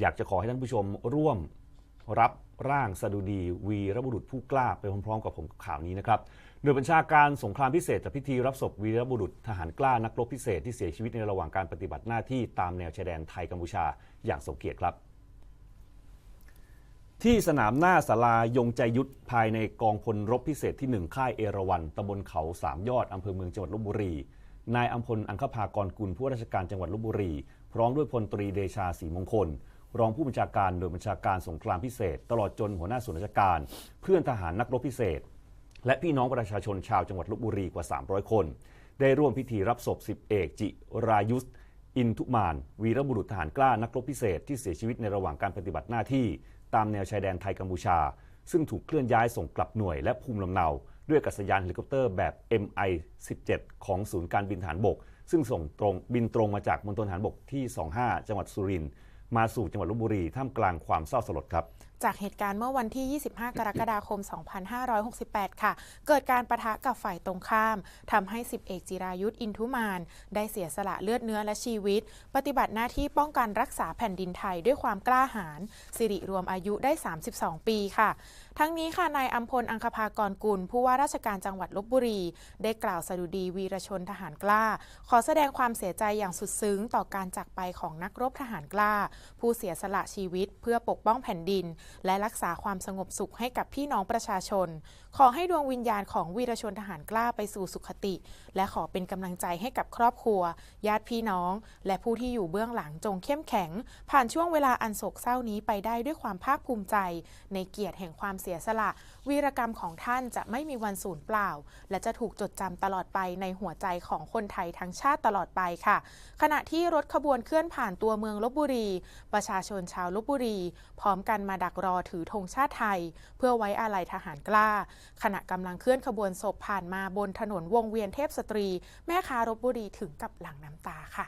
อยากจะขอให้ท่านผู้ชมร่วมรับร่างสดุดี วีรบุรุษผู้กล้าไปพร้อมๆ กับผมกับข่าวนี้นะครับหน่วยบัญชาการสงครามพิเศษจัดพิธีรับศพวีรบุรุษทหารกล้านักรบพิเศษที่เสียชีวิตในระหว่างการปฏิบัติหน้าที่ตามแนวชายแดนไทยกัมพูชาอย่างสมเกียรติครับ ที่สนามหน้าศาลายงใจยุทธภายในกองพลรบพิเศษที่ 1 ค่ายเอราวันตำบลเขาสามยอดอำเภอเมืองจังหวัดลบบุรีนายอัมพลอังคภากรกุลผู้ราชการจังหวัดลบบุรี พร้อมด้วยพลตรีเดชาศรีมงคล รองผู้บัญชาการโดยบัญชาการสงครามพิเศษ ตลอดจนหัวหน้าส่วนราชการ เพื่อนทหารนักรบพิเศษ และพี่น้องประชาชนชาวจังหวัดลบบุรีกว่า 300 คน ได้ร่วมพิธีรับศพสิบเอกจิรายุทธอินทุมาน วีรบุรุษทหารกล้านักรบพิเศษที่เสียชีวิตในระหว่างการปฏิบัติหน้าที่ ตามแนวชายแดนไทยกัมพูชา ซึ่งถูกเคลื่อนย้ายส่งกลับหน่วยและภูมิลำเนาด้วยกาศยานเฮลิคอปเตอร์แบบ MI-17 ของศูนย์การบินฐานบก ซึ่งส่งตรงบินตรงมาจากมณฑลฐานบกที่ 25 จังหวัดสุรินทร์ มาสู่จังหวัดลบบุรีท่ามกลางความเศร้าสลดครับ จากเหตุการณ์เมื่อวันที่ 25 กรกฎาคม 2568 ค่ะ เกิดการประทะกับฝ่ายตรงข้ามทำให้ 10 เอกจิรายุทธ์อินทุมาน ได้เสียสละเลือดเนื้อและชีวิต ปฏิบัติหน้าที่ป้องกันรักษาแผ่นดินไทยด้วยความกล้าหาญสิริรวมอายุได้ 32 ปีค่ะ ทั้งนี้ค่ะนายอัมพลอังคภากรกุล ผู้ว่าราชการจังหวัดลบบุรี ได้กล่าวสดุดีวีรชนทหารกล้า ขอแสดงความเสียใจอย่างสุดซึ้งต่อการจากไปของนักรบทหารกล้าผู้เสียสละชีวิตเพื่อปกป้องแผ่นดิน และรักษาความสงบสุขให้กับพี่น้องประชาชน ขอให้ดวงวิญญาณของวีรชนทหารกล้าไปสู่สุขติ และขอเป็นกำลังใจให้กับครอบครัว ญาติพี่น้อง และผู้ที่อยู่เบื้องหลังจงเข้มแข็ง ผ่านช่วงเวลาอันโศกเศร้านี้ไปได้ด้วยความภาคภูมิใจ ในเกียรติแห่งความเสียสละ วีรกรรมของท่านจะไม่มีวันสูญเปล่า และจะถูกจดจำตลอดไปในหัวใจของคนไทยทั้งชาติตลอดไปค่ะ ขณะที่รถขบวนเคลื่อนผ่านตัวเมืองลบบุรีประชาชนชาวลบบุรี พร้อมกันมาดักรอถือธงชาติไทย เพื่อไว้อาลัยทหารกล้า ขณะกำลังเคลื่อนขบวนศพผ่านมาบนถนนวงเวียนเทพสตรี แม่ค้าลบบุรีถึงกับหลั่งน้ำตาค่ะ